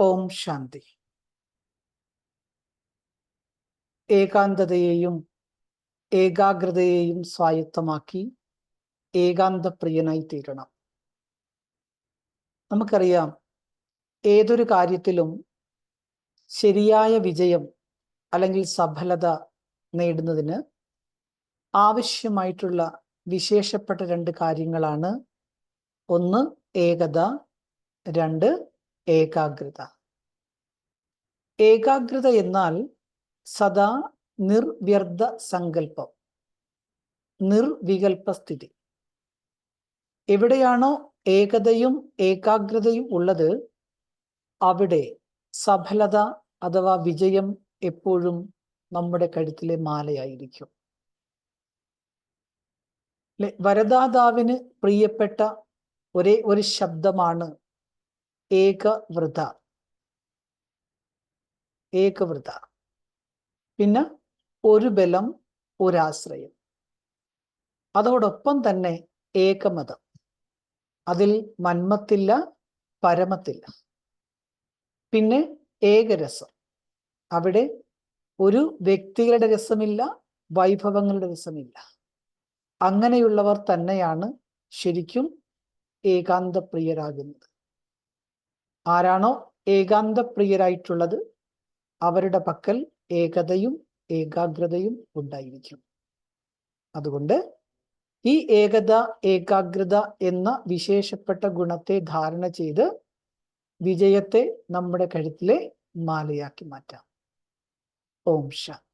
ഓം ശാന്തി. ഏകാന്തതയെയും ഏകാഗ്രതയെയും സ്വായത്തമാക്കി ഏകാന്തപ്രിയനായി തീരണം നമുക്കറിയാം ഏതൊരു കാര്യത്തിലും ശരിയായ വിജയം അല്ലെങ്കിൽ സഫലത നേടുന്നതിന് ആവശ്യമായിട്ടുള്ള വിശേഷപ്പെട്ട രണ്ട് കാര്യങ്ങളാണ് ഒന്ന് ഏകത രണ്ട് ഏകാഗ്രത. ഏകാഗ്രത എന്നാൽ സദാ നിർവ്യർത്ഥ സങ്കല്പം നിർവികൽപ്പസ്ഥിതി. എവിടെയാണോ ഏകതയും ഏകാഗ്രതയും ഉള്ളത് അവിടെ സഫലത അഥവാ വിജയം എപ്പോഴും നമ്മുടെ കഴുത്തിലെ മാലയായിരിക്കും. വരദാതാവിന് പ്രിയപ്പെട്ട ഒരേ ഒരു ശബ്ദമാണ് ഏകവൃത. ഏകവൃത. പിന്നെ ഒരു ബലം ഒരാശ്രയം. അതോടൊപ്പം തന്നെ ഏകമതം. അതിൽ മന്മത്തില്ല പരമത്തില്ല. പിന്നെ ഏകരസം. അവിടെ ഒരു വ്യക്തികളുടെ രസമില്ല വൈഭവങ്ങളുടെ രസമില്ല. അങ്ങനെയുള്ളവർ തന്നെയാണ് ശരിക്കും ഏകാന്തപ്രിയരാകുന്നത്. ആരാണോ ഏകാന്തപ്രിയരായിട്ടുള്ളത് അവരുടെ പക്കൽ ഏകതയും ഏകാഗ്രതയും ഉണ്ടായിരിക്കും. അതുകൊണ്ട് ഈ ഏകത ഏകാഗ്രത എന്ന വിശേഷപ്പെട്ട ഗുണത്തെ ധാരണ ചെയ്ത് വിജയത്തെ നമ്മുടെ കഴുത്തിലെ മാലയാക്കി മാറ്റാം. ഓം ശാന്തി